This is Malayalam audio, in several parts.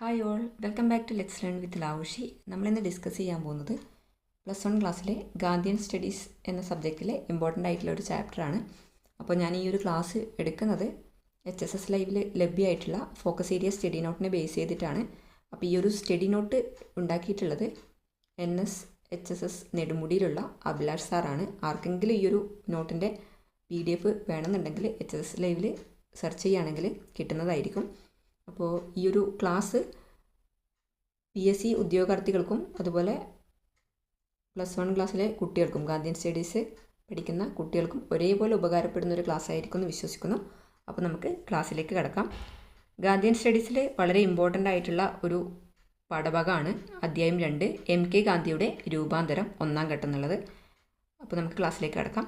Hi all welcome back to let's learn with Lavushi നമ്മളിന്ന് ഡിസ്കസ് ചെയ്യാൻ പോകുന്നത് പ്ലസ് വൺ ക്ലാസ്സിലെ ഗാന്ധിയൻ സ്റ്റഡീസ് എന്ന സബ്ജക്റ്റിലെ ഇമ്പോർട്ടന്റ് ആയിട്ടുള്ള ഒരു ചാപ്റ്ററാണ് അപ്പോൾ ഞാൻ ഈ ഒരു ക്ലാസ് എടുക്കുന്നത് എച്ച് എസ് എസ് ലൈവിൽ ലഭ്യമായിട്ടുള്ള ഫോക്കസ് ഏരിയ സ്റ്റഡി നോട്ടിനെ ബേസ് ചെയ്തിട്ടാണ്. അപ്പോൾ ഈ ഒരു സ്റ്റഡി നോട്ട് ഉണ്ടാക്കിയിട്ടുള്ളത് N S H S S നെടുമുടിയിലുള്ള Abhilash സാറാണ് ആർക്കെങ്കിലും ഈ ഒരു നോട്ടിന്റെ പി ഡി എഫ് വേണമെന്നുണ്ടെങ്കിൽ എച്ച് എസ് എസ് ലൈവിൽ സെർച്ച് ചെയ്യുകയാണെങ്കിൽ കിട്ടുന്നതായിരിക്കും. അപ്പോൾ ഈ ഒരു ക്ലാസ് പി എസ് സി ഉദ്യോഗാർത്ഥികൾക്കും അതുപോലെ പ്ലസ് വൺ ക്ലാസ്സിലെ കുട്ടികൾക്കും ഗാന്ധിയൻ സ്റ്റഡീസ് പഠിക്കുന്ന കുട്ടികൾക്കും ഒരേപോലെ ഉപകാരപ്പെടുന്ന ഒരു ക്ലാസ് ആയിരിക്കും എന്ന് വിശ്വസിക്കുന്നു. അപ്പോൾ നമുക്ക് ക്ലാസ്സിലേക്ക് കിടക്കാം. ഗാന്ധിയൻ സ്റ്റഡീസിൽ വളരെ ഇമ്പോർട്ടന്റ് ആയിട്ടുള്ള ഒരു പാഠഭാഗമാണ് അധ്യായം രണ്ട് എം കെ ഗാന്ധിയുടെ രൂപാന്തരം ഒന്നാം ഘട്ടം എന്നുള്ളത്. അപ്പോൾ നമുക്ക് ക്ലാസ്സിലേക്ക് കിടക്കാം.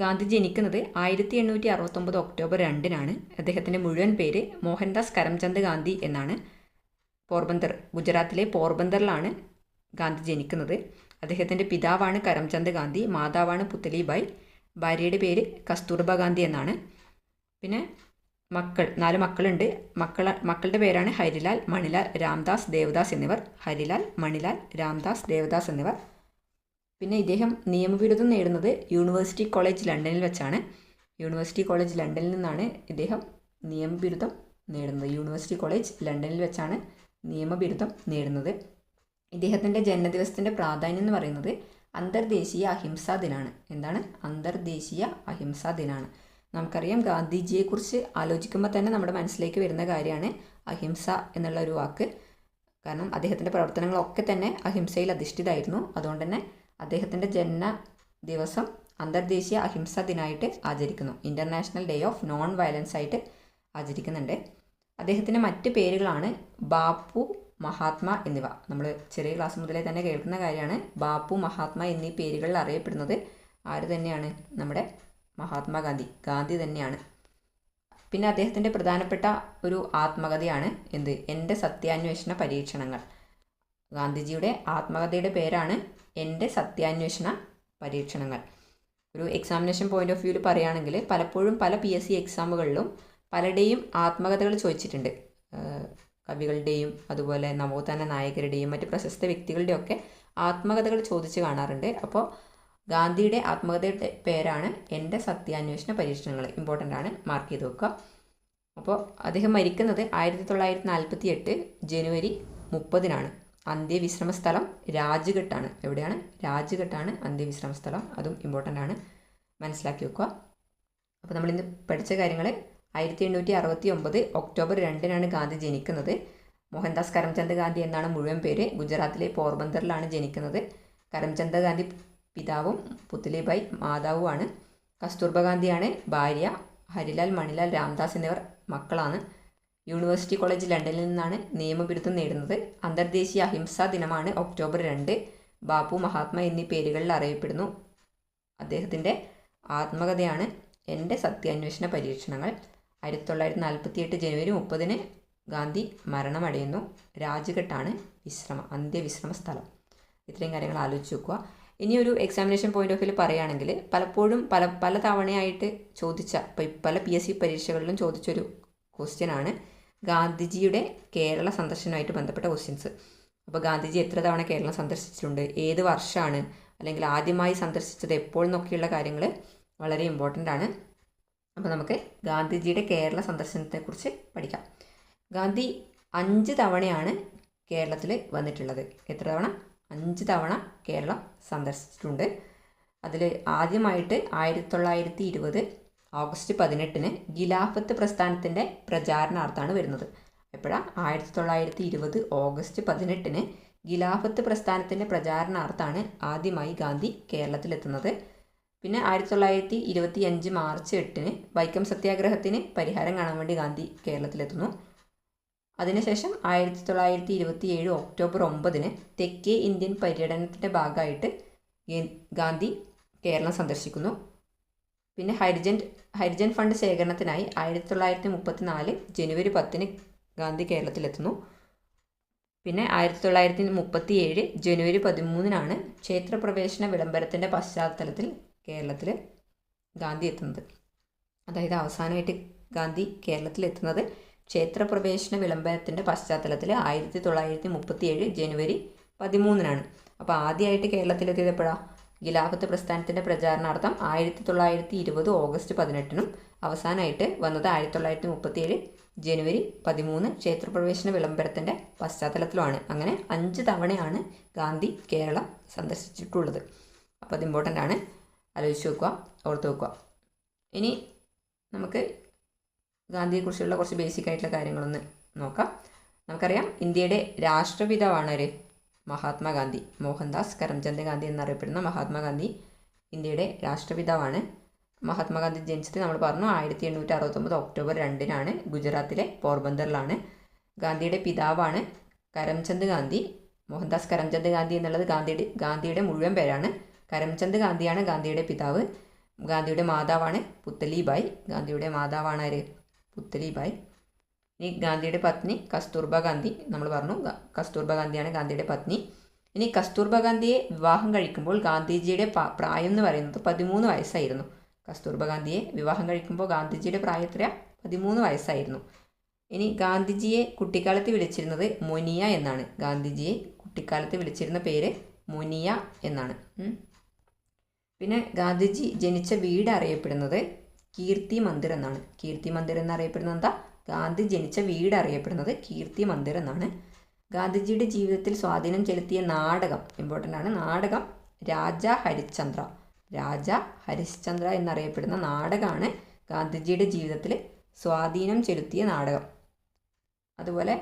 ഗാന്ധി ജനിക്കുന്നത് ആയിരത്തി എണ്ണൂറ്റി അറുപത്തൊമ്പത് ഒക്ടോബർ രണ്ടിനാണ്. അദ്ദേഹത്തിന്റെ മുഴുവൻ പേര് മോഹൻദാസ് കരംചന്ദ് ഗാന്ധി എന്നാണ്. പോർബന്ദർ ഗുജറാത്തിലെ പോർബന്ദറിലാണ് ഗാന്ധി ജനിക്കുന്നത്. അദ്ദേഹത്തിന്റെ പിതാവാണ് കരംചന്ദ് ഗാന്ധി മാതാവാണ് പുത്തലിബായ്. ഭാര്യയുടെ പേര് കസ്തൂർബ ഗാന്ധി എന്നാണ്. പിന്നെ മക്കൾ നാല് മക്കളുണ്ട്. മക്കൾ മക്കളുടെ പേരാണ് ഹരിലാൽ മണിലാൽ രാംദാസ് ദേവദാസ് എന്നിവർ. ഹരിലാൽ മണിലാൽ രാംദാസ് ദേവദാസ് എന്നിവർ. പിന്നെ ഇദ്ദേഹം നിയമബിരുദം നേടുന്നത് യൂണിവേഴ്സിറ്റി കോളേജ് ലണ്ടനിൽ വെച്ചാണ്. യൂണിവേഴ്സിറ്റി കോളേജ് ലണ്ടനിൽ നിന്നാണ് ഇദ്ദേഹം നിയമബിരുദം നേടുന്നത്. യൂണിവേഴ്സിറ്റി കോളേജ് ലണ്ടനിൽ വെച്ചാണ് നിയമബിരുദം നേടുന്നത്. ഇദ്ദേഹത്തിന്റെ ജന്മദിവസത്തിന്റെ പ്രാധാന്യം എന്ന് പറയുന്നത് അന്തർദേശീയ അഹിംസാ ദിനാണ്. എന്താണ്? അന്തർദേശീയ അഹിംസാ ദിനാണ്. നമുക്കറിയാം ഗാന്ധിജിയെക്കുറിച്ച് ആലോചിക്കുമ്പോൾ തന്നെ നമ്മുടെ മനസ്സിലേക്ക് വരുന്ന കാര്യമാണ് അഹിംസ എന്നുള്ള ഒരു വാക്ക്. കാരണം അദ്ദേഹത്തിന്റെ പ്രവർത്തനങ്ങളൊക്കെ തന്നെ അഹിംസയിൽ അധിഷ്ഠിതമായിരുന്നു. അതുകൊണ്ട് തന്നെ അദ്ദേഹത്തിന്റെ ജന്മ ദിവസം അന്തർദേശീയ അഹിംസ ദിനമായിട്ട് ആചരിക്കുന്നു. International day of non violence ആയിട്ട് ആചരിക്കുന്നുണ്ട്. അദ്ദേഹത്തിന്റെ മറ്റ് പേരുകളാണ് ബാപ്പു മഹാത്മ എന്നിവ. നമ്മൾ ചെറിയ ക്ലാസ് മുതലേ തന്നെ കേൾക്കുന്ന കാര്യമാണ്. ബാപ്പു മഹാത്മ എന്നീ പേരുകളിൽ അറിയപ്പെടുന്നത് ആര് തന്നെയാണ്? നമ്മുടെ മഹാത്മാഗാന്ധി ഗാന്ധി. തന്നെയാണ്. പിന്നെ അദ്ദേഹത്തിന്റെ പ്രധാനപ്പെട്ട ഒരു ആത്മകഥയാണ് എന്ത്? എന്റെ സത്യാന്വേഷണ പരീക്ഷണങ്ങൾ. ഗാന്ധിജിയുടെ ആത്മകഥയുടെ പേരാണ് എന്റെ സത്യാന്വേഷണ പരീക്ഷണങ്ങൾ. ഒരു എക്സാമിനേഷൻ പോയിന്റ് ഓഫ് വ്യൂവിൽ പറയുകയാണെങ്കിൽ പലപ്പോഴും പല പി എസ് സി എക്സാമുകളിലും പലരുടെയും ആത്മകഥകൾ ചോദിച്ചിട്ടുണ്ട്. കവികളുടെയും അതുപോലെ നവോത്ഥാന നായകരുടെയും മറ്റ് പ്രശസ്ത വ്യക്തികളുടെയൊക്കെ ആത്മകഥകൾ ചോദിച്ച് കാണാറുണ്ട്. അപ്പോൾ ഗാന്ധിയുടെ ആത്മകഥയുടെ പേരാണ് എന്റെ സത്യാന്വേഷണ പരീക്ഷണങ്ങൾ. ഇമ്പോർട്ടന്റ് ആണ്. മാർക്ക് ചെയ്ത് വെക്കുക. അപ്പോൾ അദ്ദേഹം മരിക്കുന്നത് ആയിരത്തി തൊള്ളായിരത്തി നാൽപ്പത്തി എട്ട് ജനുവരി മുപ്പതിനാണ്. അന്ത്യവിശ്രമ സ്ഥലം രാജ്ഘട്ടാണ്. എവിടെയാണ്? രാജ്ഘട്ടാണ് അന്ത്യവിശ്രമ സ്ഥലം അതും ഇമ്പോർട്ടന്റ് ആണ്. മനസ്സിലാക്കി വെക്കുക. അപ്പോൾ നമ്മൾ ഇന്ന് പഠിച്ച കാര്യങ്ങൾ ആയിരത്തി എണ്ണൂറ്റി അറുപത്തി ഒമ്പത് ഒക്ടോബർ രണ്ടിനാണ് ഗാന്ധി ജനിക്കുന്നത്. മോഹൻദാസ് കരംചന്ദ് ഗാന്ധി എന്നാണ് മുഴുവൻ പേര്. ഗുജറാത്തിലെ പോർബന്ദറിലാണ് ജനിക്കുന്നത്. കരംചന്ദ് ഗാന്ധി പിതാവും പുത്ലിബായ് മാതാവുമാണ്. കസ്തൂർബ ഗാന്ധിയാണ് ഭാര്യ. ഹരിലാൽ മണിലാൽ രാംദാസ് എന്നിവർ മക്കളാണ്. യൂണിവേഴ്സിറ്റി കോളേജ് ലണ്ടനിൽ നിന്നാണ് നിയമബിരുദം നേടുന്നത്. അന്തർദേശീയ അഹിംസാ ദിനമാണ് ഒക്ടോബർ രണ്ട്. ബാപ്പു മഹാത്മ എന്നീ പേരുകളിൽ അറിയപ്പെടുന്നു. അദ്ദേഹത്തിന്റെ ആത്മകഥയാണ് എന്റെ സത്യാന്വേഷണ പരീക്ഷണങ്ങൾ. ആയിരത്തി തൊള്ളായിരത്തി നാൽപ്പത്തി എട്ട് ജനുവരി മുപ്പതിന് ഗാന്ധി മരണമടയുന്നു. രാജ്ഘട്ടാണ് വിശ്രമ അന്ത്യവിശ്രമ സ്ഥലം. ഇത്രയും കാര്യങ്ങൾ ആലോചിച്ച് നോക്കുക. ഇനി ഒരു എക്സാമിനേഷൻ പോയിന്റ് ഓഫ് വ്യൂ പറയുകയാണെങ്കിൽ പലപ്പോഴും പല പല തവണയായിട്ട് ചോദിച്ച പല പി എസ് സി പരീക്ഷകളിലും ചോദിച്ചൊരു ക്വസ്റ്റ്യൻ ആണ്. ഗാന്ധിജിയുടെ കേരള സന്ദർശനമായിട്ട് ബന്ധപ്പെട്ട ക്വസ്റ്റ്യൻസ് അപ്പോൾ ഗാന്ധിജി എത്ര തവണ കേരളം സന്ദർശിച്ചിട്ടുണ്ട്? ഏത് വർഷമാണ്? അല്ലെങ്കിൽ ആദ്യമായി സന്ദർശിച്ചത് എപ്പോൾ എന്നൊക്കെയുള്ള കാര്യങ്ങൾ വളരെ ഇമ്പോർട്ടന്റ് ആണ്. അപ്പോൾ നമുക്ക് ഗാന്ധിജിയുടെ കേരള സന്ദർശനത്തെക്കുറിച്ച് പഠിക്കാം. ഗാന്ധി അഞ്ച് തവണയാണ് കേരളത്തിൽ വന്നിട്ടുള്ളത്. എത്ര തവണ? അഞ്ച് തവണ കേരളം സന്ദർശിച്ചിട്ടുണ്ട്. അതിൽ ആദ്യമായിട്ട് ആയിരത്തി തൊള്ളായിരത്തി ഇരുപത് ഓഗസ്റ്റ് പതിനെട്ടിന് ഖിലാഫത്ത് പ്രസ്ഥാനത്തിന്റെ പ്രചാരണാർത്ഥമാണ് വരുന്നത്. എപ്പോഴാണ് ആയിരത്തി തൊള്ളായിരത്തി ഇരുപത് ഓഗസ്റ്റ് പതിനെട്ടിന് ഖിലാഫത്ത് പ്രസ്ഥാനത്തിന്റെ പ്രചാരണാർത്ഥമാണ് ആദ്യമായി ഗാന്ധി കേരളത്തിലെത്തുന്നത്. പിന്നെ ആയിരത്തി തൊള്ളായിരത്തി ഇരുപത്തി അഞ്ച് മാർച്ച് എട്ടിന് വൈക്കം സത്യാഗ്രഹത്തിന് പരിഹാരം കാണാൻ വേണ്ടി ഗാന്ധി കേരളത്തിലെത്തുന്നു. അതിനുശേഷം ആയിരത്തി തൊള്ളായിരത്തി ഇരുപത്തി ഏഴ് ഒക്ടോബർ ഒമ്പതിന് തെക്കേ ഇന്ത്യൻ പര്യടനത്തിന്റെ ഭാഗമായിട്ട് ഗാന്ധി കേരളം സന്ദർശിക്കുന്നു. പിന്നെ ഹരിജൻ ഹരിജൻ ഫണ്ട് ശേഖരണത്തിനായി ആയിരത്തി തൊള്ളായിരത്തി മുപ്പത്തി നാല് ജനുവരി പത്തിന് ഗാന്ധി കേരളത്തിലെത്തുന്നു. പിന്നെ ആയിരത്തി തൊള്ളായിരത്തി മുപ്പത്തി ഏഴ് ജനുവരി പതിമൂന്നിനാണ് ക്ഷേത്രപ്രവേശന വിളംബരത്തിന്റെ പശ്ചാത്തലത്തിൽ കേരളത്തിൽ ഗാന്ധി എത്തുന്നത്. അതായത് അവസാനമായിട്ട് ഗാന്ധി കേരളത്തിലെത്തുന്നത് ക്ഷേത്രപ്രവേശന വിളംബരത്തിന്റെ പശ്ചാത്തലത്തിൽ ആയിരത്തി തൊള്ളായിരത്തി മുപ്പത്തി ഏഴ് ജനുവരി പതിമൂന്നിനാണ്. അപ്പോൾ ആദ്യമായിട്ട് കേരളത്തിലെത്തിയത് എപ്പോഴാണ് ഖിലാഫത്ത് പ്രസ്ഥാനത്തിന്റെ പ്രചാരണാർത്ഥം ആയിരത്തി തൊള്ളായിരത്തി ഇരുപത് ഓഗസ്റ്റ് പതിനെട്ടിനും അവസാനമായിട്ട് വന്നത് ആയിരത്തി തൊള്ളായിരത്തി മുപ്പത്തിയേഴ് ജനുവരി പതിമൂന്ന് ക്ഷേത്രപ്രവേശന വിളംബരത്തിന്റെ പശ്ചാത്തലത്തിലുമാണ്. അങ്ങനെ അഞ്ച് തവണയാണ് ഗാന്ധി കേരളം സന്ദർശിച്ചിട്ടുള്ളത്. അപ്പോൾ അത് ഇമ്പോർട്ടന്റ് ആണ്. ആലോചിച്ച് വെക്കുക ഓർത്ത് വെക്കുക. ഇനി നമുക്ക് ഗാന്ധിയെക്കുറിച്ചുള്ള കുറച്ച് ബേസിക് ആയിട്ടുള്ള കാര്യങ്ങളൊന്ന് നോക്കാം. നമുക്കറിയാം ഇന്ത്യയുടെ രാഷ്ട്രപിതാവാണ് ഒരു മഹാത്മാഗാന്ധി മോഹൻദാസ് കരംചന്ദ് ഗാന്ധി എന്നറിയപ്പെടുന്ന മഹാത്മാഗാന്ധി ഇന്ത്യയുടെ രാഷ്ട്രപിതാവാണ്. മഹാത്മാഗാന്ധി ജനിച്ചത് നമ്മൾ പറഞ്ഞു ആയിരത്തി എണ്ണൂറ്റി അറുപത്തൊമ്പത് ഒക്ടോബർ രണ്ടിനാണ്. ഗുജറാത്തിലെ പോർബന്ദറിലാണ്. ഗാന്ധിയുടെ പിതാവാണ് കരംചന്ദ് ഗാന്ധി മോഹൻദാസ് കരംചന്ദ് ഗാന്ധി എന്നുള്ളത് ഗാന്ധിയുടെ ഗാന്ധിയുടെ മുഴുവൻ പേരാണ്. കരംചന്ദ് ഗാന്ധിയാണ് ഗാന്ധിയുടെ പിതാവ്. ഗാന്ധിയുടെ മാതാവാണ് പുത്തലിബായ്. ഗാന്ധിയുടെ മാതാവാണ് ആര്? പുത്തലിബായ്. ഇനി ഗാന്ധിയുടെ പത്നി കസ്തൂർബ ഗാന്ധി നമ്മൾ പറഞ്ഞു കസ്തൂർബ ഗാന്ധിയാണ് ഗാന്ധിയുടെ പത്നി. ഇനി കസ്തൂർബ ഗാന്ധിയെ വിവാഹം കഴിക്കുമ്പോൾ ഗാന്ധിജിയുടെ പ്രായം എന്ന് പറയുന്നത് പതിമൂന്ന് വയസ്സായിരുന്നു. കസ്തൂർബ ഗാന്ധിയെ വിവാഹം കഴിക്കുമ്പോൾ ഗാന്ധിജിയുടെ പ്രായം എത്ര പതിമൂന്ന് വയസ്സായിരുന്നു. ഇനി ഗാന്ധിജിയെ കുട്ടിക്കാലത്ത് വിളിച്ചിരുന്നത് മൊനിയ എന്നാണ്. ഗാന്ധിജിയെ കുട്ടിക്കാലത്ത് വിളിച്ചിരുന്ന പേര് മൊനിയ എന്നാണ്. പിന്നെ ഗാന്ധിജി ജനിച്ച വീട് അറിയപ്പെടുന്നത് കീർത്തി മന്ദിർ എന്നാണ്. കീർത്തി മന്ദിർ എന്നറിയപ്പെടുന്നത് എന്താ? ഗാന്ധി ജനിച്ച വീട് അറിയപ്പെടുന്നത് കീർത്തി മന്ദിർ എന്നാണ്. ഗാന്ധിജിയുടെ ജീവിതത്തിൽ സ്വാധീനം ചെലുത്തിയ നാടകം ഇമ്പോർട്ടന്റ് ആണ്. നാടകം രാജ ഹരിശ്ചന്ദ്ര. രാജ ഹരിശ്ചന്ദ്ര എന്നറിയപ്പെടുന്ന നാടകമാണ് ഗാന്ധിജിയുടെ ജീവിതത്തിൽ സ്വാധീനം ചെലുത്തിയ നാടകം. അതുപോലെ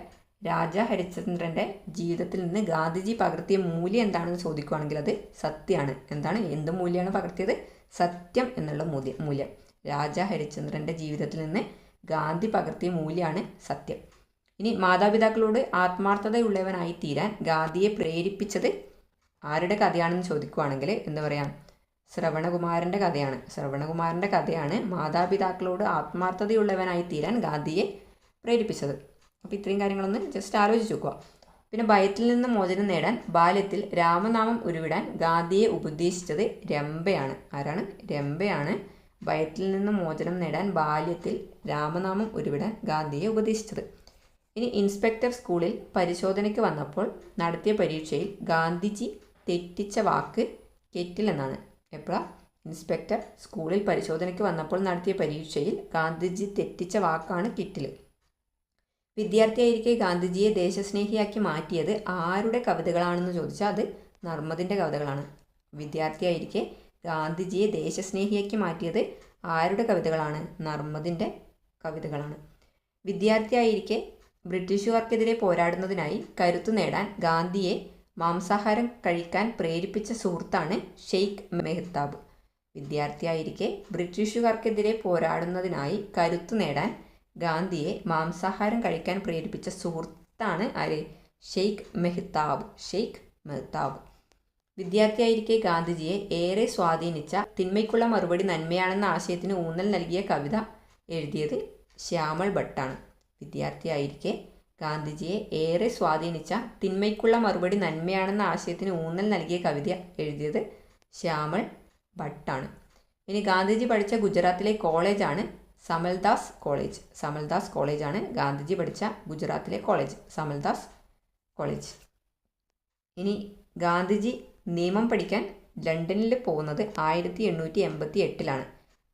രാജ ഹരിശ്ചന്ദ്രന്റെ ജീവിതത്തിൽ നിന്ന് ഗാന്ധിജി പകർത്തിയ മൂല്യം എന്താണെന്ന് ചോദിക്കുകയാണെങ്കിൽ അത് സത്യമാണ്. എന്താണ്? എന്ത് മൂല്യമാണ് പകർത്തിയത്? സത്യം എന്നുള്ള മൂല്യം മൂല്യം. രാജ ഹരിശ്ചന്ദ്രന്റെ ജീവിതത്തിൽ നിന്ന് ഗാന്ധി പകർത്തിയ മൂല്യമാണ് സത്യം. ഇനി മാതാപിതാക്കളോട് ആത്മാർത്ഥതയുള്ളവനായി തീരാൻ ഗാന്ധിയെ പ്രേരിപ്പിച്ചത് ആരുടെ കഥയാണെന്ന് ചോദിക്കുവാണെങ്കിൽ എന്ന് പറയാം ശ്രവണകുമാരന്റെ കഥയാണ്. ശ്രവണകുമാരന്റെ കഥയാണ് മാതാപിതാക്കളോട് ആത്മാർത്ഥതയുള്ളവനായി തീരാൻ ഗാന്ധിയെ പ്രേരിപ്പിച്ചത്. അപ്പോൾ ഇത്രയും കാര്യങ്ങളൊന്ന് ജസ്റ്റ് ആലോചിച്ച് നോക്കുക. പിന്നെ ഭയത്തിൽ നിന്ന് മോചനം നേടാൻ ബാല്യത്തിൽ രാമനാമം ഉരുവിടാൻ ഗാന്ധിയെ ഉപദേശിച്ചത് രംഭയാണ് ആരാണ്? രംഭയാണ് ഭയത്തിൽ നിന്ന് മോചനം നേടാൻ ബാല്യത്തിൽ രാമനാമം ഉരുവിടാൻ ഗാന്ധിയെ ഉപദേശിച്ചത്. ഇനി ഇൻസ്പെക്ടർ സ്കൂളിൽ പരിശോധനയ്ക്ക് വന്നപ്പോൾ നടത്തിയ പരീക്ഷയിൽ ഗാന്ധിജി തെറ്റിച്ച വാക്ക് കെറ്റിൽ എന്നാണ് ഇൻസ്പെക്ടർ സ്കൂളിൽ പരിശോധനയ്ക്ക് വന്നപ്പോൾ നടത്തിയ പരീക്ഷയിൽ ഗാന്ധിജി തെറ്റിച്ച വാക്കാണ് കിറ്റിൽ വിദ്യാർത്ഥിയായിരിക്കെ ഗാന്ധിജിയെ ദേശസ്നേഹിയാക്കി മാറ്റിയത് ആരുടെ കവിതകളാണെന്ന് ചോദിച്ചാൽ അത് നർമ്മദിന്റെ കവിതകളാണ്. വിദ്യാർത്ഥിയായിരിക്കെ ഗാന്ധിജിയെ ദേശസ്നേഹിയാക്കി മാറ്റിയത് ആരുടെ കവിതകളാണ്? നർമ്മദിന്റെ കവിതകളാണ്. വിദ്യാർത്ഥിയായിരിക്കെ ബ്രിട്ടീഷുകാർക്കെതിരെ പോരാടുന്നതിനായി കരുത്തു നേടാൻ ഗാന്ധിയെ മാംസാഹാരം കഴിക്കാൻ പ്രേരിപ്പിച്ച സുഹൃത്താണ് ഷെയ്ഖ് മെഹ്താബ്. വിദ്യാർത്ഥിയായിരിക്കെ ബ്രിട്ടീഷുകാർക്കെതിരെ പോരാടുന്നതിനായി കരുത്തു നേടാൻ ഗാന്ധിയെ മാംസാഹാരം കഴിക്കാൻ പ്രേരിപ്പിച്ച സുഹൃത്താണ് ആര്? ഷെയ്ഖ് മെഹ്താബ്. ഷെയ്ഖ് മെഹ്താബ്. വിദ്യാർത്ഥിയായിരിക്കെ ഗാന്ധിജിയെ ഏറെ സ്വാധീനിച്ച തിന്മയ്ക്കുള്ള മറുപടി നന്മയാണെന്ന ആശയത്തിന് ഊന്നൽ നൽകിയ കവിത എഴുതിയത് ശ്യാമൾ ഭട്ടാണ്. വിദ്യാർത്ഥിയായിരിക്കെ ഗാന്ധിജിയെ ഏറെ സ്വാധീനിച്ച തിന്മയ്ക്കുള്ള മറുപടി നന്മയാണെന്ന ആശയത്തിന് ഊന്നൽ നൽകിയ കവിത എഴുതിയത് ശ്യാമൾ ഭട്ടാണ്. ഇനി ഗാന്ധിജി പഠിച്ച ഗുജറാത്തിലെ കോളേജാണ് സമൽദാസ് കോളേജ്. സമൽദാസ് കോളേജാണ് ഗാന്ധിജി പഠിച്ച ഗുജറാത്തിലെ കോളേജ്. സമൽദാസ് കോളേജ്. ഇനി ഗാന്ധിജി നിയമം പഠിക്കാൻ ലണ്ടനിൽ പോകുന്നത് ആയിരത്തി എണ്ണൂറ്റി എൺപത്തി എട്ടിലാണ്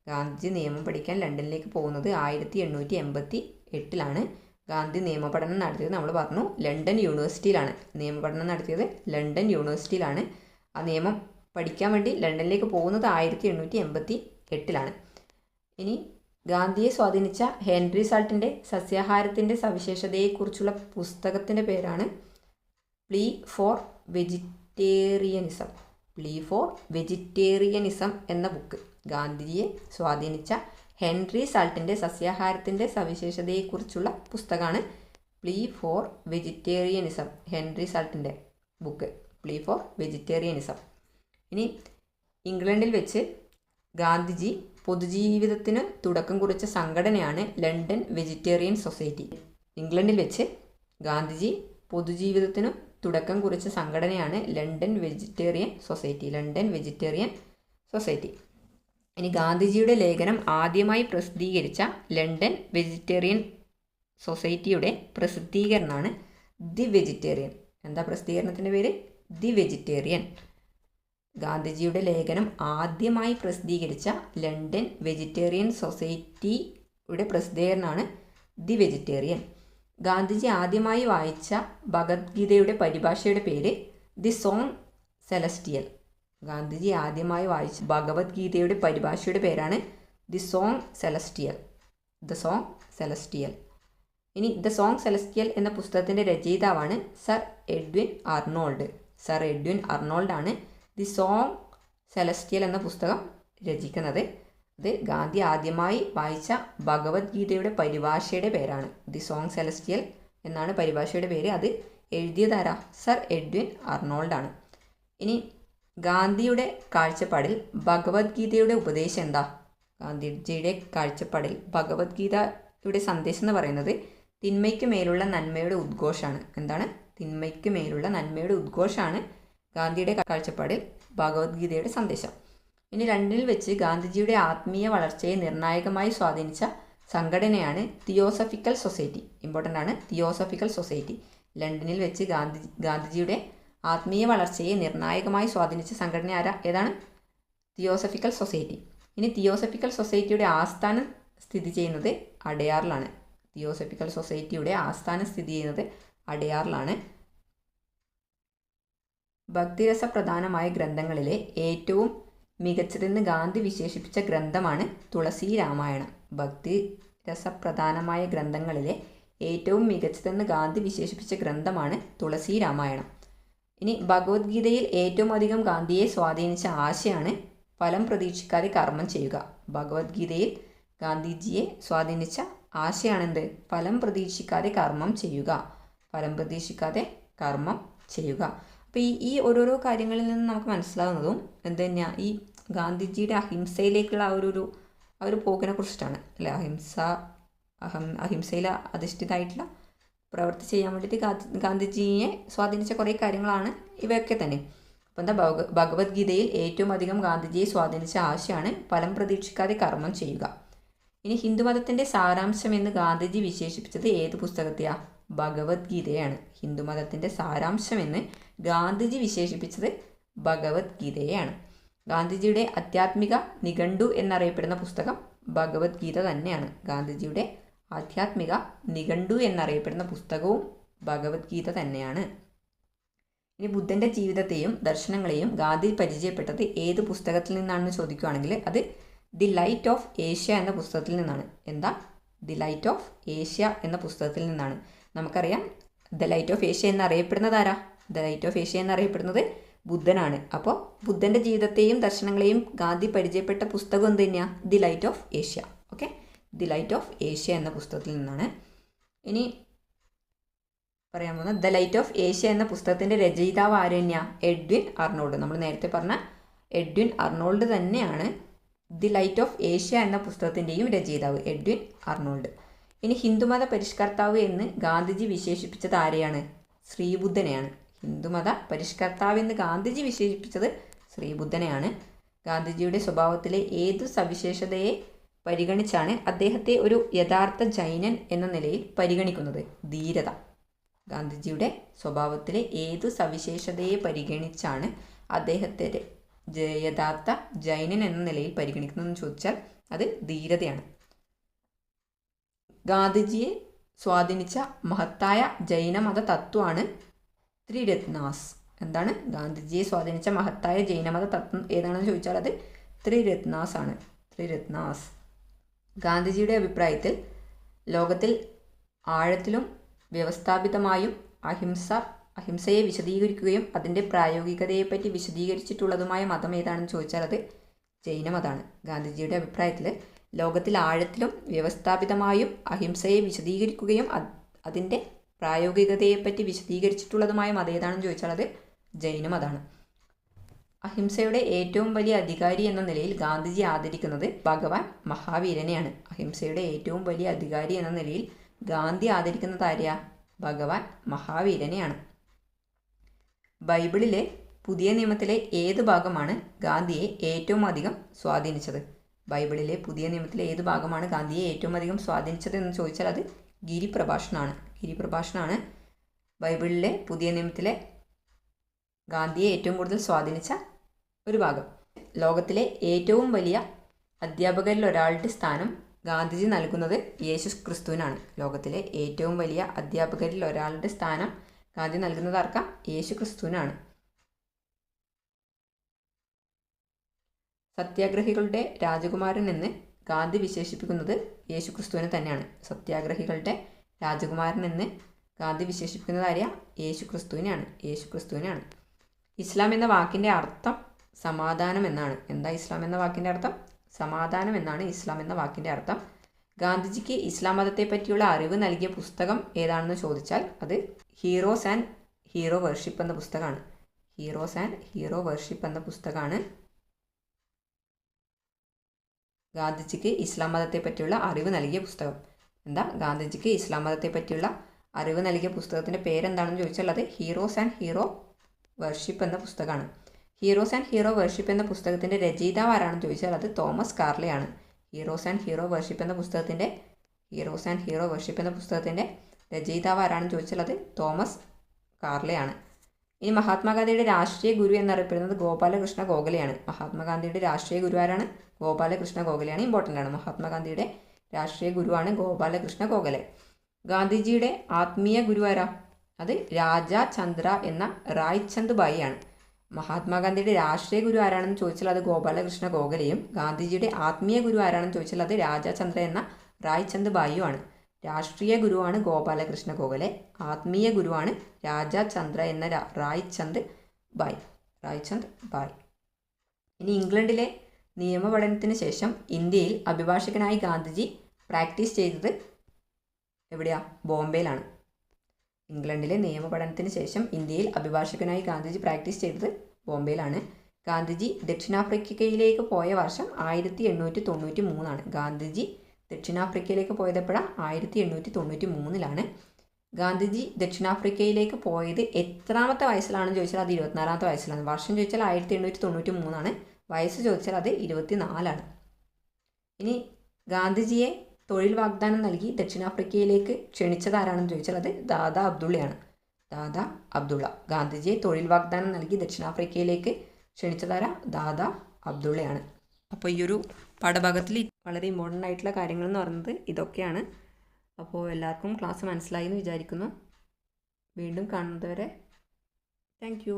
ഗാന്ധിജി നിയമം പഠിക്കാൻ ലണ്ടനിലേക്ക് പോകുന്നത് ആയിരത്തി എണ്ണൂറ്റി എൺപത്തി എട്ടിലാണ് ഗാന്ധി നിയമപഠനം നടത്തിയത് നമ്മൾ പറഞ്ഞു ലണ്ടൻ യൂണിവേഴ്സിറ്റിയിലാണ്. നിയമപഠനം നടത്തിയത് ലണ്ടൻ യൂണിവേഴ്സിറ്റിയിലാണ്. ആ നിയമം പഠിക്കാൻ വേണ്ടി ലണ്ടനിലേക്ക് പോകുന്നത് ആയിരത്തി എണ്ണൂറ്റി എൺപത്തി എട്ടിലാണ് ഇനി ഗാന്ധിയെ സ്വാധീനിച്ച ഹെൻറി സാൾട്ടിന്റെ സസ്യാഹാരത്തിന്റെ സവിശേഷതയെക്കുറിച്ചുള്ള പുസ്തകത്തിന്റെ പേരാണ് plea for vegetarianism plea for vegetarianism എന്ന ബുക്ക് ഗാന്ധിജിയെ സ്വാധീനിച്ച ഹെൻറി സാൾട്ടിന്റെ സസ്യാഹാരത്തിന്റെ സവിശേഷതയെക്കുറിച്ചുള്ള പുസ്തകമാണ് പ്ലീ ഫോർ വെജിറ്റേറിയനിസം ഹെൻറി സാൾട്ടിന്റെ ബുക്ക് പ്ലീ ഫോർ വെജിറ്റേറിയനിസം ഇനി ഇംഗ്ലണ്ടിൽ വെച്ച് ഗാന്ധിജി പൊതുജീവിതത്തിന് തുടക്കം കുറിച്ച സംഘടനയാണ് ലണ്ടൻ വെജിറ്റേറിയൻ സൊസൈറ്റി ഇംഗ്ലണ്ടിൽ വെച്ച് ഗാന്ധിജി പൊതുജീവിതത്തിന് തുടക്കം കുറിച്ച സംഘടനയാണ് London vegetarian society London vegetarian society. ഇനി ഗാന്ധിജിയുടെ ലേഖനം ആദ്യമായി പ്രസിദ്ധീകരിച്ച ലണ്ടൻ വെജിറ്റേറിയൻ സൊസൈറ്റിയുടെ പ്രസിദ്ധീകരണമാണ് ദി വെജിറ്റേറിയൻ. എന്താ പ്രസിദ്ധീകരണത്തിന്റെ പേര്? The vegetarian. ഗാന്ധിജിയുടെ ലേഖനം ആദ്യമായി പ്രസിദ്ധീകരിച്ച ലണ്ടൻ വെജിറ്റേറിയൻ സൊസൈറ്റിയുടെ പ്രസിദ്ധീകരണമാണ് ദി വെജിറ്റേറിയൻ. ഗാന്ധിജി ആദ്യമായി വായിച്ച ഭഗവത്ഗീതയുടെ പരിഭാഷയുടെ പേര് ദി സോങ് സെലസ്റ്റിയൽ. ഗാന്ധിജി ആദ്യമായി വായിച്ച ഭഗവത്ഗീതയുടെ പരിഭാഷയുടെ പേരാണ് the song celestial. The song celestial. ഇനി ദ സോങ് സെലസ്റ്റിയൽ എന്ന പുസ്തകത്തിന്റെ രചയിതാവാണ് sir Edwin Arnold. Sir Edwin അർണോൾഡാണ് the song celestial എന്ന പുസ്തകം രചിക്കുന്നത്. അത് ഗാന്ധി ആദ്യമായി വായിച്ച ഭഗവത്ഗീതയുടെ പരിഭാഷയുടെ പേരാണ്. ദി സോങ് സെലസ്റ്റിയൽ എന്നാണ് പരിഭാഷയുടെ പേര്. അത് എഴുതിയതാരാ? സർ എഡ്വിൻ അർണോൾഡ് ആണ് ഇനി ഗാന്ധിയുടെ കാഴ്ചപ്പാടിൽ ഭഗവത്ഗീതയുടെ ഉപദേശം എന്താ? ഗാന്ധിജിയുടെ കാഴ്ചപ്പാടിൽ ഭഗവത്ഗീതയുടെ സന്ദേശം എന്ന് പറയുന്നത് തിന്മയ്ക്ക് മേലുള്ള നന്മയുടെ ഉദ്ഘോഷമാണ് എന്താണ്? തിന്മയ്ക്ക് മേലുള്ള നന്മയുടെ ഉദ്ഘോഷമാണ് ഗാന്ധിയുടെ കാഴ്ചപ്പാടിൽ ഭഗവത്ഗീതയുടെ സന്ദേശം. ഇനി രണ്ടിൽ വെച്ച് ഗാന്ധിജിയുടെ ആത്മീയ വളർച്ചയെ നിർണായകമായി സ്വാധീനിച്ച സംഘടനയാണ് തിയോസഫിക്കൽ സൊസൈറ്റി. ഇമ്പോർട്ടന്റ് ആണ്. Theosophical society. ലണ്ടനിൽ വെച്ച് ഗാന്ധി ഗാന്ധിജിയുടെ ആത്മീയ വളർച്ചയെ നിർണായകമായി സ്വാധീനിച്ച സംഘടന ആരാ? ഏതാണ്? Theosophical society. ഇനി തിയോസഫിക്കൽ സൊസൈറ്റിയുടെ ആസ്ഥാനം സ്ഥിതി ചെയ്യുന്നത് അടയാറിലാണ്. തിയോസഫിക്കൽ സൊസൈറ്റിയുടെ ആസ്ഥാനം സ്ഥിതി ചെയ്യുന്നത് അടയാറിലാണ്. ഭക്തിരസ പ്രധാനമായ ഗ്രന്ഥങ്ങളിലെ ഏറ്റവും മികച്ചതെന്ന് ഗാന്ധി വിശേഷിപ്പിച്ച ഗ്രന്ഥമാണ് തുളസി രാമായണം. ഭക്തി രസപ്രധാനമായ ഗ്രന്ഥങ്ങളിലെ ഏറ്റവും മികച്ചതെന്ന് ഗാന്ധി വിശേഷിപ്പിച്ച ഗ്രന്ഥമാണ് തുളസി രാമായണം. ഇനി ഭഗവത്ഗീതയിൽ ഏറ്റവും അധികം ഗാന്ധിയെ സ്വാധീനിച്ച ആശയാണ് ഫലം പ്രതീക്ഷിക്കാതെ കർമ്മം ചെയ്യുക. ഭഗവത്ഗീതയിൽ ഗാന്ധിജിയെ സ്വാധീനിച്ച ആശയാണെന്ത്? ഫലം പ്രതീക്ഷിക്കാതെ കർമ്മം ചെയ്യുക. ഫലം പ്രതീക്ഷിക്കാതെ കർമ്മം ചെയ്യുക. അപ്പോൾ ഈ ഈ ഓരോരോ കാര്യങ്ങളിൽ നിന്ന് നമുക്ക് മനസ്സിലാകുന്നതും എന്ത് തന്നെയാണ് ഈ ഗാന്ധിജിയുടെ അഹിംസയിലേക്കുള്ള ആ ഒരു ആ ഒരു പോക്കിനെ കുറിച്ചിട്ടാണ് അല്ലെ? അഹിംസ അഹം അഹിംസയിൽ അധിഷ്ഠിതമായിട്ടുള്ള പ്രവൃത്തി ചെയ്യാൻ വേണ്ടിയിട്ട് ഗാന്ധി ഗാന്ധിജിയെ സ്വാധീനിച്ച കുറേ കാര്യങ്ങളാണ് ഇവയൊക്കെ തന്നെ. അപ്പോൾ എന്താ ഭഗ ഭഗവത്ഗീതയിൽ ഏറ്റവും അധികം ഗാന്ധിജിയെ സ്വാധീനിച്ച ആശയമാണ് ഫലം പ്രതീക്ഷിക്കാതെ കർമ്മം ചെയ്യുക. ഇനി ഹിന്ദുമതത്തിന്റെ സാരാംശം എന്ന് ഗാന്ധിജി വിശേഷിപ്പിച്ചത് ഏത് പുസ്തകത്തെയാണ് ഭഗവത്ഗീതയാണ്. ഹിന്ദുമതത്തിന്റെ സാരാംശം എന്ന് ഗാന്ധിജി വിശേഷിപ്പിച്ചത് ഭഗവത്ഗീതയാണ് ഗാന്ധിജിയുടെ ആധ്യാത്മിക നിഘണ്ടു എന്നറിയപ്പെടുന്ന പുസ്തകം ഭഗവത്ഗീത തന്നെയാണ്. ഗാന്ധിജിയുടെ ആധ്യാത്മിക നിഘണ്ടു എന്നറിയപ്പെടുന്ന പുസ്തകവും ഭഗവത്ഗീത തന്നെയാണ്. ഇനി ബുദ്ധന്റെ ജീവിതത്തെയും ദർശനങ്ങളെയും ഗാന്ധി പരിചയപ്പെട്ടത് ഏത് പുസ്തകത്തിൽ നിന്നാണെന്ന് ചോദിക്കുകയാണെങ്കിൽ അത് ദി ലൈറ്റ് ഓഫ് ഏഷ്യ എന്ന പുസ്തകത്തിൽ നിന്നാണ്. എന്താ? ദി ലൈറ്റ് ഓഫ് ഏഷ്യ എന്ന പുസ്തകത്തിൽ നിന്നാണ്. നമുക്കറിയാം ദ ലൈറ്റ് ഓഫ് ഏഷ്യ എന്നറിയപ്പെടുന്നത് ആരാ? ദ ലൈറ്റ് ഓഫ് ഏഷ്യ എന്നറിയപ്പെടുന്നത് ബുദ്ധനാണ്. അപ്പോൾ ബുദ്ധന്റെ ജീവിതത്തെയും ദർശനങ്ങളെയും ഗാന്ധി പരിചയപ്പെട്ട പുസ്തകം തന്നെയാണ് the light of Asia. Okay? The light of Asia എന്ന പുസ്തകത്തിൽ നിന്നാണ്. ഇനി പറയാൻ പോകുന്നത് ദ ലൈറ്റ് ഓഫ് ഏഷ്യ എന്ന പുസ്തകത്തിന്റെ രചയിതാവ് ആര് തന്നെയാണ് എഡ്വിൻ അർണോൾഡ്. നമ്മൾ നേരത്തെ പറഞ്ഞ എഡ്വിൻ അർണോൾഡ് തന്നെയാണ് ദി ലൈറ്റ് ഓഫ് ഏഷ്യ എന്ന പുസ്തകത്തിന്റെയും രചയിതാവ് എഡ്വിൻ അർണോൾഡ്. ഇനി ഹിന്ദുമത പരിഷ്കർത്താവ് എന്ന് ഗാന്ധിജി വിശേഷിപ്പിച്ചത് ആരെയാണ്? ശ്രീബുദ്ധനെയാണ്. ഹിന്ദുമത പരിഷ്കർത്താവ് എന്ന് ഗാന്ധിജി വിശേഷിപ്പിച്ചത് ശ്രീബുദ്ധനെയാണ്. ഗാന്ധിജിയുടെ സ്വഭാവത്തിലെ ഏതു സവിശേഷതയെ പരിഗണിച്ചാണ് അദ്ദേഹത്തെ ഒരു യഥാർത്ഥ ജൈനൻ എന്ന നിലയിൽ പരിഗണിക്കുന്നത്? ധീരത. ഗാന്ധിജിയുടെ സ്വഭാവത്തിലെ ഏതു സവിശേഷതയെ പരിഗണിച്ചാണ് അദ്ദേഹത്തെ യഥാർത്ഥ ജൈനൻ എന്ന നിലയിൽ പരിഗണിക്കുന്നതെന്ന് ചോദിച്ചാൽ അത് ധീരതയാണ്. ഗാന്ധിജിയെ സ്വാധീനിച്ച മഹത്തായ ജൈനമത തത്വമാണ് ത്രിരത്നാസ്. എന്താണ്? ഗാന്ധിജിയെ സ്വാധീനിച്ച മഹത്തായ ജൈനമത തത്വം ഏതാണെന്ന് ചോദിച്ചാൽ അത് ത്രിരത്നാസ് ആണ് ത്രിരത്നാസ്. ഗാന്ധിജിയുടെ അഭിപ്രായത്തിൽ ലോകത്തിൽ ആഴത്തിലും വ്യവസ്ഥാപിതമായും അഹിംസ അഹിംസയെ വിശദീകരിക്കുകയും അതിന്റെ പ്രായോഗികതയെപ്പറ്റി വിശദീകരിച്ചിട്ടുള്ളതുമായ മതം ഏതാണെന്ന് ചോദിച്ചാൽ അത് ജൈനമതാണ് ഗാന്ധിജിയുടെ അഭിപ്രായത്തിൽ ലോകത്തിൽ ആഴത്തിലും വ്യവസ്ഥാപിതമായും അഹിംസയെ വിശദീകരിക്കുകയും അത് അതിന്റെ പ്രായോഗികതയെപ്പറ്റി വിശദീകരിച്ചിട്ടുള്ളതുമായ മതം ഏതാണെന്ന് ചോദിച്ചാൽ അത് ജൈനമതാണ് അഹിംസയുടെ ഏറ്റവും വലിയ അധികാരി എന്ന നിലയിൽ ഗാന്ധിജി ആദരിക്കുന്നത് ഭഗവാൻ മഹാവീരനെയാണ്. അഹിംസയുടെ ഏറ്റവും വലിയ അധികാരി എന്ന നിലയിൽ ഗാന്ധി ആദരിക്കുന്നത് ആരെയാ? ഭഗവാൻ മഹാവീരനെയാണ്. ബൈബിളിലെ പുതിയ നിയമത്തിലെ ഏത് ഭാഗമാണ് ഗാന്ധിയെ ഏറ്റവും അധികം സ്വാധീനിച്ചത്? ബൈബിളിലെ പുതിയ നിയമത്തിലെ ഏത് ഭാഗമാണ് ഗാന്ധിയെ ഏറ്റവും അധികം സ്വാധീനിച്ചത് എന്ന് ചോദിച്ചാൽ അത് ഗിരിപ്രഭാഷണമാണ്. ഗിരിപ്രഭാഷണമാണ് ബൈബിളിലെ പുതിയ നിയമത്തിലെ ഗാന്ധിയെ ഏറ്റവും കൂടുതൽ സ്വാധീനിച്ച ഒരു ഭാഗം. ലോകത്തിലെ ഏറ്റവും വലിയ അധ്യാപകരിൽ ഒരാളുടെ സ്ഥാനം ഗാന്ധിജി നൽകുന്നത് യേശു ക്രിസ്തുവിനാണ് ലോകത്തിലെ ഏറ്റവും വലിയ അധ്യാപകരിൽ ഒരാളുടെ സ്ഥാനം ഗാന്ധി നൽകുന്നത് ആർക്കാം? യേശു ക്രിസ്തുവിനാണ് സത്യാഗ്രഹികളുടെ രാജകുമാരൻ എന്ന് ഗാന്ധി വിശേഷിപ്പിക്കുന്നത് യേശു ക്രിസ്തുവിനെ തന്നെയാണ്. സത്യാഗ്രഹികളുടെ രാജകുമാരൻ എന്ന് ഗാന്ധി വിശേഷിപ്പിക്കുന്നത് അറിയാം യേശു ക്രിസ്തുവിനെയാണ് യേശു ക്രിസ്തുവിനെയാണ് ഇസ്ലാം എന്ന വാക്കിന്റെ അർത്ഥം സമാധാനം എന്നാണ്. എന്താ ഇസ്ലാം എന്ന വാക്കിന്റെ അർത്ഥം? സമാധാനം എന്നാണ് ഇസ്ലാം എന്ന വാക്കിന്റെ അർത്ഥം. ഗാന്ധിജിക്ക് ഇസ്ലാം മതത്തെ പറ്റിയുള്ള അറിവ് നൽകിയ പുസ്തകം ഏതാണെന്ന് ചോദിച്ചാൽ അത് ഹീറോസ് ആൻഡ് ഹീറോ വർഷിപ്പ് എന്ന പുസ്തകമാണ്. ഹീറോസ് ആൻഡ് ഹീറോ വർഷിപ്പ് എന്ന പുസ്തകമാണ് ഗാന്ധിജിക്ക് ഇസ്ലാം മതത്തെ പറ്റിയുള്ള അറിവ് നൽകിയ പുസ്തകം. എന്താ? ഗാന്ധിജിക്ക് ഇസ്ലാം മതത്തെ പറ്റിയുള്ള അറിവ് നൽകിയ പുസ്തകത്തിന്റെ പേരെന്താണെന്ന് ചോദിച്ചാൽ അത് ഹീറോസ് ആൻഡ് ഹീറോ വർഷിപ്പ് എന്ന പുസ്തകമാണ്. ഹീറോസ് ആൻഡ് ഹീറോ വർഷിപ്പ് എന്ന പുസ്തകത്തിന്റെ രചയിതാവ് ആരാണെന്ന് ചോദിച്ചാൽ അത് തോമസ് കാർലെയാണ്. ഹീറോസ് ആൻഡ് ഹീറോ വർഷിപ്പ് എന്ന പുസ്തകത്തിന്റെ ഹീറോസ് ആൻഡ് ഹീറോ വർഷിപ്പ് എന്ന പുസ്തകത്തിന്റെ രചയിതാവ് ആരാണെന്ന് ചോദിച്ചാൽ അത് തോമസ് കാർലെയാണ്. ഇനി മഹാത്മാഗാന്ധിയുടെ രാഷ്ട്രീയ ഗുരു എന്നറിയപ്പെടുന്നത് ഗോപാലകൃഷ്ണ ഗോഖലെയാണ്. മഹാത്മാഗാന്ധിയുടെ രാഷ്ട്രീയ ഗുരു ആരാണ്? ഗോപാലകൃഷ്ണ ഗോഖലെയാണ്. ഇമ്പോർട്ടന്റ് ആണ്. മഹാത്മാഗാന്ധിയുടെ രാഷ്ട്രീയ ഗുരുവാണ് ഗോപാലകൃഷ്ണ ഗോഖലെ ഗാന്ധിജിയുടെ ആത്മീയ ഗുരുവാരാ? അത് രാജ ചന്ദ്ര എന്ന റായ്ചന്ദ് ബായിയാണ്. മഹാത്മാഗാന്ധിയുടെ രാഷ്ട്രീയ ഗുരു ആരാണെന്ന് ചോദിച്ചാൽ അത് ഗോപാലകൃഷ്ണ ഗോഖലെയും ഗാന്ധിജിയുടെ ആത്മീയ ഗുരു ആരാണെന്ന് ചോദിച്ചാൽ അത് രാജചന്ദ്ര എന്ന റായ്ചന്ദ് ബായിയുമാണ്. രാഷ്ട്രീയ ഗുരുവാണ് ഗോപാലകൃഷ്ണ ഗോഖലെ ആത്മീയ ഗുരുവാണ് രാജ ചന്ദ്ര എന്ന റായ്ചന്ദ് ബായ് റായ്ചന്ദ് ബായ്. ഇനി ഇംഗ്ലണ്ടിലെ നിയമപഠനത്തിന് ശേഷം ഇന്ത്യയിൽ അഭിഭാഷകനായി ഗാന്ധിജി പ്രാക്ടീസ് ചെയ്തത് എവിടെയാ? ബോംബെയിലാണ്. ഇംഗ്ലണ്ടിലെ നിയമപഠനത്തിന് ശേഷം ഇന്ത്യയിൽ അഭിഭാഷകനായി ഗാന്ധിജി പ്രാക്ടീസ് ചെയ്തത് ബോംബെയിലാണ്. ഗാന്ധിജി ദക്ഷിണാഫ്രിക്കയിലേക്ക് പോയ വർഷം ആയിരത്തി എണ്ണൂറ്റി തൊണ്ണൂറ്റി മൂന്നാണ് ഗാന്ധിജി ദക്ഷിണാഫ്രിക്കയിലേക്ക് പോയതെപ്പോഴാണ് ആയിരത്തി എണ്ണൂറ്റി തൊണ്ണൂറ്റി മൂന്നിലാണ് ഗാന്ധിജി ദക്ഷിണാഫ്രിക്കയിലേക്ക് പോയത് എത്രാമത്തെ വയസ്സിലാണെന്ന് ചോദിച്ചാൽ അത് ഇരുപത്തിനാലാമത്തെ വയസ്സിലാണ്. വർഷം ചോദിച്ചാൽ ആയിരത്തി എണ്ണൂറ്റി തൊണ്ണൂറ്റി മൂന്നാണ് വയസ്സ് ചോദിച്ചാൽ അത് ഇരുപത്തി നാലാണ് ഇനി ഗാന്ധിജിയെ തൊഴിൽ വാഗ്ദാനം നൽകി ദക്ഷിണാഫ്രിക്കയിലേക്ക് ക്ഷണിച്ചത് ആരാണെന്ന് ചോദിച്ചാൽ അത് ദാദാ അബ്ദുള്ളയാണ്. ദാദാ അബ്ദുള്ള. ഗാന്ധിജിയെ തൊഴിൽ വാഗ്ദാനം നൽകി ദക്ഷിണാഫ്രിക്കയിലേക്ക് ക്ഷണിച്ചതാര? ദാദാ അബ്ദുള്ളയാണ്. അപ്പോൾ ഈ ഒരു പാഠഭാഗത്തിൽ വളരെ ഇമ്പോർട്ടന്റ് ആയിട്ടുള്ള കാര്യങ്ങൾ എന്ന് പറയുന്നത് ഇതൊക്കെയാണ്. അപ്പോൾ എല്ലാവർക്കും ക്ലാസ് മനസ്സിലായി എന്ന് വിചാരിക്കുന്നു. വീണ്ടും കാണുന്നതുവരെ താങ്ക്